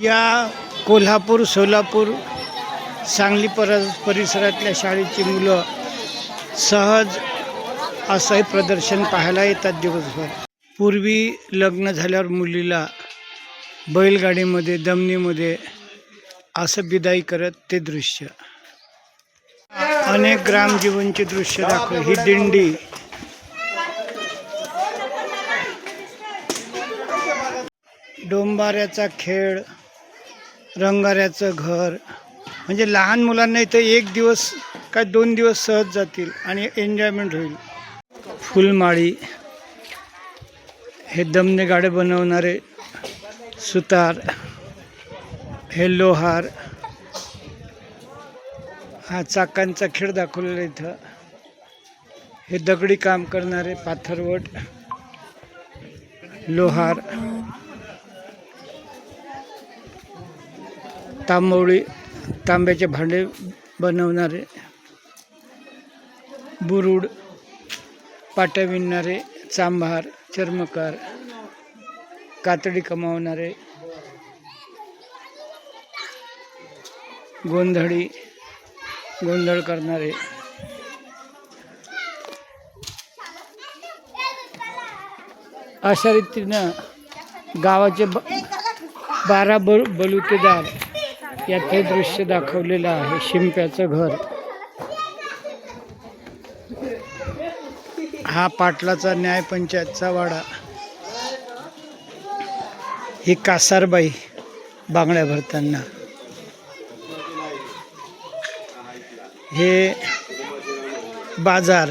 या कोल्हापूर सोलापूर सांगली पर परिसरातल्या शाळेची मुलं सहज असं प्रदर्शन पाहायला येतात दिवसभर. पूर्वी लग्न झाल्यावर मुलीला बैलगाडीमध्ये दमनीमध्ये असं बिदाई करत ते दृश्य. अनेक ग्रामजीवनचे दृश्य दाखव. ही दिंडी डोंबाऱ्याचा खेळ रंगाऱ्याचं घर. म्हणजे लहान मुलांना इथं एक दिवस काय दोन दिवस सहज जातील आणि एन्जॉयमेंट होईल. फुलमाळी हे दमने गाडे बनवणारे सुतार हे लोहार. हा चाकांचा खेळ दाखवलेला इथं. हे दगडी काम करणारे पाथरवट लोहार. तांबवळी तांब्याचे भांडे बनवणारे बुरुड पाट्या विणणारे चांभार चर्मकार कातडी कमावणारे गोंधळी गोंधळ करणारे अशा रीतीनं गावाचे ब बारा बल बलुतेदार याचे दृश्य दाखवलेलं आहे. शिंप्याचं घर. हा पाटलाचा न्याय पंचायतचा वाडा. ही कासारबाई बांगड्या भरताना. हे बाजार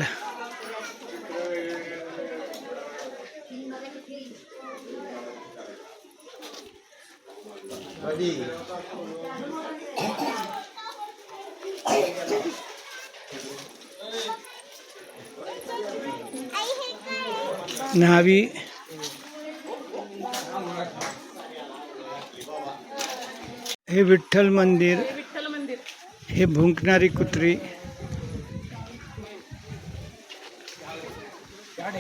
न्हावी. हे विठ्ठल मंदिर. विठ्ठल मंदिर. हे भुंकणारी कुत्री.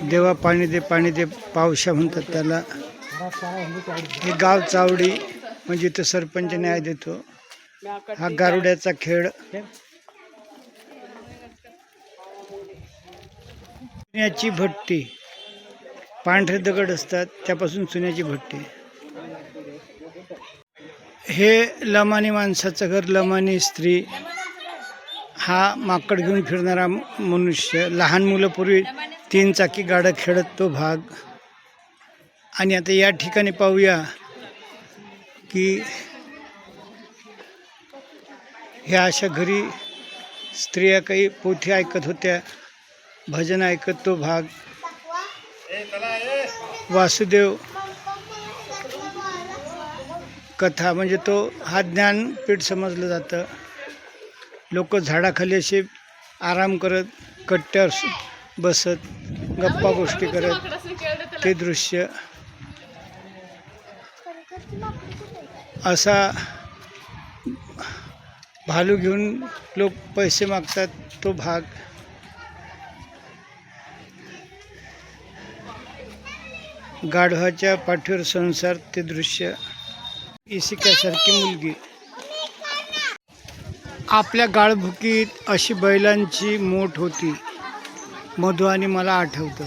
देवा पाणी दे पाणी दे पावशा म्हणतात त्याला. हे गाव चावडी. म्हणजे इथं सरपंच न्याय देतो. हा गारुड्याचा खेळ. चुन्याची भट्टी. पांढरे दगड असतात त्यापासून चुन्याची भट्टी. हे लमानी माणसाचं घर लमानी स्त्री. हा माकड घेऊन फिरणारा मनुष्य. लहान मुलं पूर्वी तीन चाकी गाडं खेळत तो भाग. आणि आता या ठिकाणी पाहूया. की ह्या अशा घरी स्त्रिया काही पोथी ऐकत होत्या भजन ऐकत तो भाग. वासुदेव कथा म्हणजे तो हा ज्ञानपीठ समजलं जातं. लोक झाडाखाली असे आराम करत कट्ट्यावर बसत गप्पा गोष्टी करत ते दृश्य. असा भालू घेऊन लोक पैसे मागतात तो भाग. गाढवाच्या पाठीवर संसार ते दृश्य. इसिकासारखी मुलगी. आपल्या गाळभुकीत अशी बैलांची मोठ होती. मधु आणि मला आठवतं.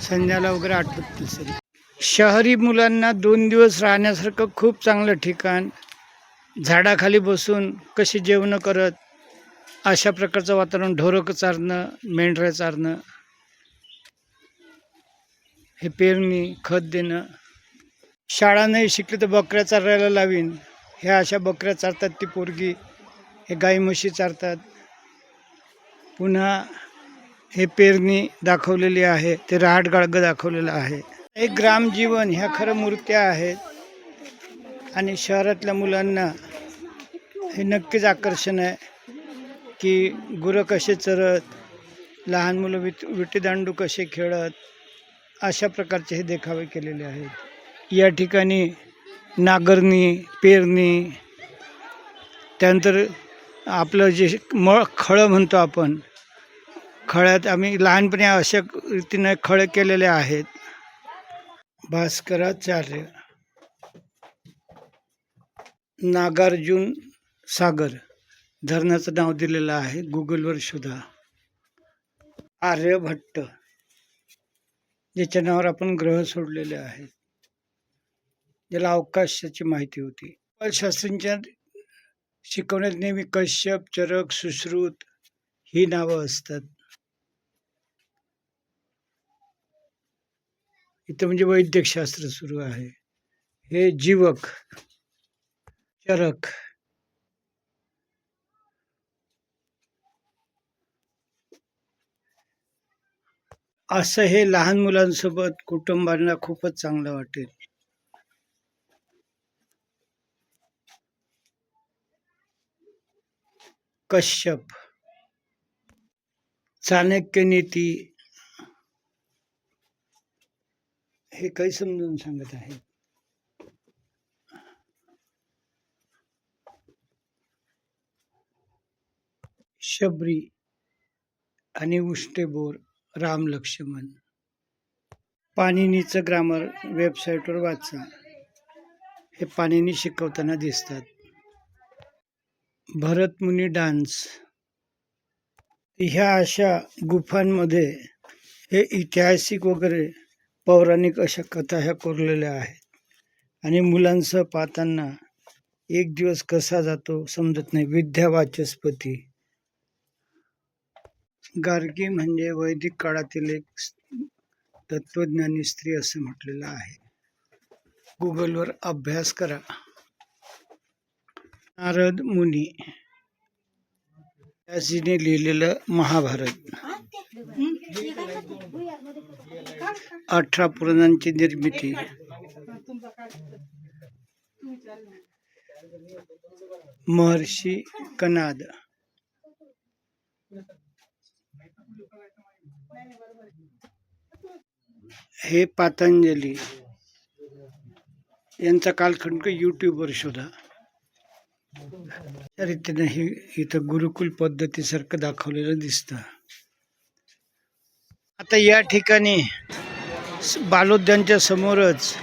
संध्याला वगैरे आठवत नसेल शहरी मुलांना दोन दिवस राहण्यासारखं खूप चांगलं ठिकाण. झाडाखाली बसून कशी जेवणं करत अशा प्रकारचं वातावरण ढोरकं चारणं मेंढरं चारणं हे पेरणी खत देणं. शाळा नाही शिकली तर बकऱ्या चारायला लावीन. ह्या अशा बकऱ्या चारतात ती पोरगी हे गाई म्हशी चारतात. पुन्हा हे पेरणी दाखवलेली आहे ते रहाट गाळगं दाखवलेलं आहे. एक ग्रामजीवन ह्या खरं मूर्त्या आहेत. आणि शहरातल्या मुलांना हे नक्कीच आकर्षण आहे की गुरं कसे चरत लहान मुलं विट विटीदांडू कसे खेळत अशा प्रकारचे हे देखावे केलेले आहेत. या ठिकाणी नागरणी पेरणी त्यानंतर आपलं जे मळ खळं म्हणतो आपण खळ्यात आम्ही लहानपणी अशा रीतीने खळं केलेले आहेत. भास्कराचार्य नागार्जुन सागर. धरणाचं नाव दिलेलं आहे. गुगलवर शोधा. आर्यभट्ट. ज्याच्या नावावर आपण ग्रह सोडलेले आहेत. ज्याला अवकाशाची माहिती होती. शास्त्रींच्या शिकवण्यात नेहमी कश्यप चरक सुश्रुत ही नावं असतात. इथं म्हणजे वैद्यकशास्त्र सुरू आहे. हे जीवक चरक असं हे लहान मुलांसोबत कुटुंबांना खूपच चांगलं वाटेल. कश्यप चाणक्य नीती हे काही समजून सांगत आहे. शबरी आणि उष्टेबोर राम लक्ष्मण. पाणिनीचं ग्रामर वेबसाईटवर वाचा. हे पाणिनी शिकवताना दिसतात. भरतमुनी डान्स. ह्या अशा गुफांमध्ये हे ऐतिहासिक वगैरे पौराणिक अशा कथा ह्या कोरलेल्या आहेत. आणि मुलांसह पाहताना एक दिवस कसा जातो समजत नाही. विद्या वाचस्पती. गार्गी म्हणजे वैदिक काळातील एक तत्वज्ञानी स्त्री असं म्हटलेलं आहे. गुगलवर अभ्यास करा. नारद मुनी. व्यासीने लिहिलेलं महाभारत. अठरा पुराणांची निर्मिती. महर्षी कनाद. हे पातंजली यांचा कालखंड यूट्यूबवर शोधा. त्या रीतीने हे इथं गुरुकुल पद्धतीसारखं दाखवलेलं दिसतं. आता या ठिकाणी बालोद्यांच्या समोरच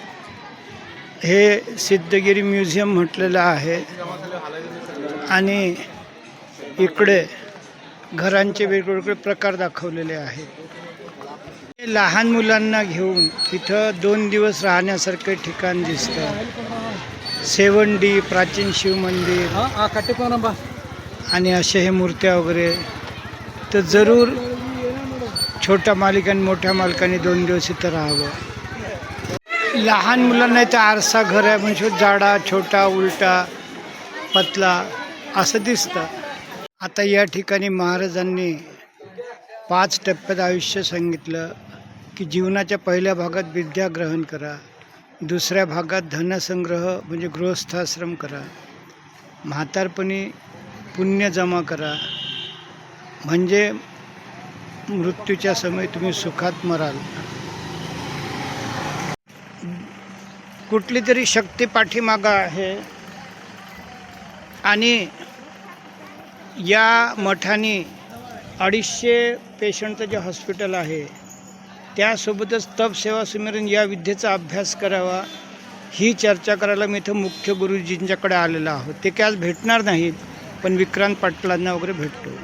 हे सिद्धगिरी म्युझियम म्हटलेलं आहे. आणि इकडे घरांचे वेगवेगळे प्रकार दाखवलेले आहेत. हे लहान मुलांना घेऊन तिथं दोन दिवस राहण्यासारखं ठिकाण दिसतं. सेवंडी प्राचीन शिव मंदिर आणि अशा हे मूर्त्या वगैरे. तर जरूर छोट्या मालिकांनी मोठ्या मालकांनी दोन दिवस इथं राहावं. लहान मुलांना इथं आरसा घर आहे म्हणजे जाडा छोटा उलटा पतला असं दिसतं. आता या ठिकाणी महाराजांनी पाच टप्प्यात आयुष्य सांगितलं की जीवनाच्या पहिल्या भागात विद्या ग्रहण करा. दुसऱ्या भागात धनसंग्रह म्हणजे गृहस्थाश्रम करा. म्हातारपणी पुण्य जमा करा. म्हणजे मृत्यूच्या समय तुम्ही सुखात मराल. कुठली तरी शक्ती पाठीमागा आहे. आणि या मठाने अडीचशे पेशंटचं जे हॉस्पिटल आहे त्यासोबतच तप सेवा सुमिरन या विद्येचा अभ्यास करावा ही चर्चा करायला मी इथं मुख्य गुरुजींच्याकडे आलेलो आहोत. ते काय आज भेटणार नाहीत पण विक्रांत पाटलांना वगैरे भेटतो.